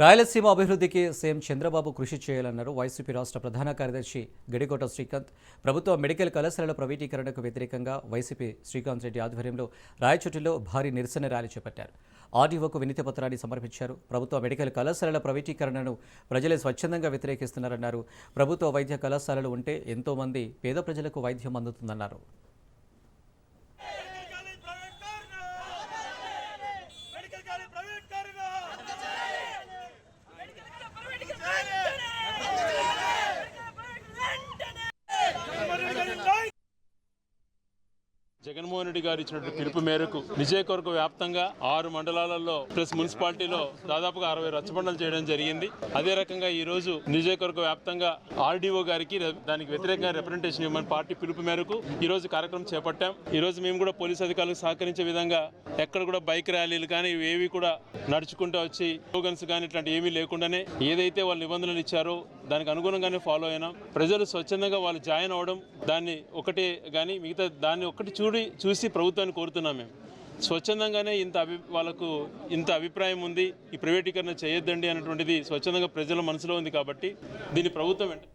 రాయలసీమ అభివృద్ధికి సీఎం చంద్రబాబు కృషి చేయాలన్నారు వైసీపీ రాష్ట్ర ప్రధాన కార్యదర్శి గడికోట శ్రీకాంత్. ప్రభుత్వ మెడికల్ కళాశాలల ప్రైవేటీకరణకు వ్యతిరేకంగా వైసీపీ శ్రీకాంత్ రెడ్డి ఆధ్వర్యంలో రాయచోటిలో భారీ నిరసన ర్యాలీ చేపట్టారు. ఆర్డీఓకు వినతి పత్రాన్ని సమర్పించారు. ప్రభుత్వ మెడికల్ కళాశాలల ప్రైవేటీకరణను ప్రజలే స్వచ్ఛందంగా వ్యతిరేకిస్తున్నారన్నారు. ప్రభుత్వ వైద్య కళాశాలలు ఉంటే ఎంతోమంది పేద ప్రజలకు వైద్యం అందుతుందన్నారు. జగన్మోహన్ రెడ్డి గారు ఇచ్చినటువంటి పిలుపు మేరకు నిజయకొరకు వ్యాప్తంగా ఆరు మండలాలలో ప్లస్ మున్సిపాలిటీలో దాదాపుగా అరవై రచ్చబండలు చేయడం జరిగింది. అదే రకంగా ఈ రోజు నిజయకొరకు వ్యాప్తంగా ఆర్డీఓ గారికి దానికి వ్యతిరేకంగా రిప్రజెంటేషన్ ఇవ్వమని పార్టీ పిలుపు మేరకు ఈ రోజు కార్యక్రమం చేపట్టాం. ఈ రోజు మేము కూడా పోలీసు అధికారులకు సహకరించే విధంగా ఎక్కడ కూడా బైక్ ర్యాలీలు కానీ ఏవి కూడా నడుచుకుంటూ వచ్చి స్లోగన్స్ కానీ ఇట్లాంటి ఏమీ లేకుండానే ఏదైతే వాళ్ళు నిబంధనలు ఇచ్చారో దానికి అనుగుణంగానే ఫాలో అయినాం. ప్రజలు స్వచ్ఛందంగా వాళ్ళు జాయిన్ అవ్వడం దాన్ని ఒకటే కానీ మిగతా దాన్ని ఒకటి చూడు చూసి ప్రభుత్వాన్ని కోరుతున్నాం మేము. స్వచ్ఛందంగానే ఇంత అభి వాళ్ళకు ఇంత అభిప్రాయం ఉంది. ఈ ప్రైవేటీకరణ చేయొద్దండి అన్నటువంటిది స్వచ్ఛందంగా ప్రజల మనసులో ఉంది కాబట్టి దీన్ని ప్రభుత్వం వెంట